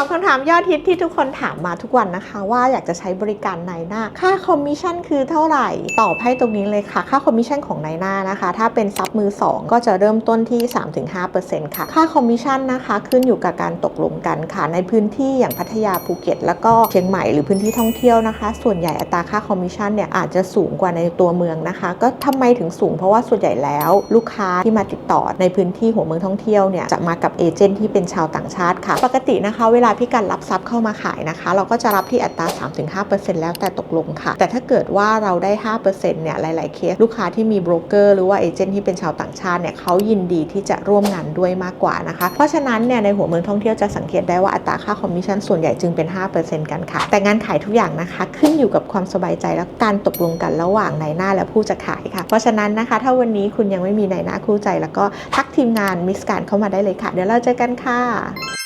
อบคำถามยอดฮิตที่ทุกคนถามมาทุกวันนะคะ ว่าอยากจะใช้บริการนายหน้า ค่าคอมมิชชั่นคือเท่าไหร่ ตอบให้ตรงนี้เลยค่ะ ค่าคอมมิชชั่นของนายหน้านะคะ ถ้าเป็นซับมือ 2 ก็จะเริ่มต้นที่ 3-5%ค่ะ ค่าคอมมิชชั่นนะคะ ขึ้นอยู่กับการตกลงกันค่ะ ในพื้นที่อย่างพัทยาภูเก็ต แล้วก็เชียงใหม่หรือพื้นที่ท่องเที่ยวนะคะ ส่วนใหญ่อัตราค่าคอมมิชชั่นเนี่ยอาจจะสูงกว่าในตัวเมืองนะคะ ก็ทำไมถึงสูง เพราะว่าส่วนใหญ่แล้วลูกค้าที่มาติดต่อในพื้นที่หัวเมืองท่องเที่ยวเนี่ยจะมากับเอเจนต์ที่เป็นชาวต่างชาติค่ะ ปกตินะคะเวลาพี่กันรับทรัพย์เข้ามาขายนะคะ เราก็จะรับที่อัตรา 3-5%แล้วแต่ตกลงค่ะ แต่ถ้าเกิดว่าเราได้ 5%เนี่ยหลาย ๆ เคส ลูกค้าที่มีโบรกเกอร์หรือว่าเอเจนต์ที่เป็นชาวต่างชาติเนี่ยเขายินดีที่จะร่วมงานด้วยมากกว่านะคะ เพราะฉะนั้นเนี่ยในหัวเมืองท่องเที่ยวจะสังเกตได้ว่าอัตราค่าคอมมิชชั่นส่วนใหญ่จึงเป็น 5%กันค่ะ แต่งานขายทุกอย่างนะคะขึ้นอยู่กับความสบายใจและการตกลงกันระหว่างนายหน้าและผู้จะขายค่ะ เพราะฉะนั้นนะคะ ถ้าวันนี้คุณยังไม่มีนายหน้าคู่ใจ แล้วก็ทักทีมงานมิสการเข้ามาได้เลยค่ะ เดี๋ยวเราเจอกันค่ะ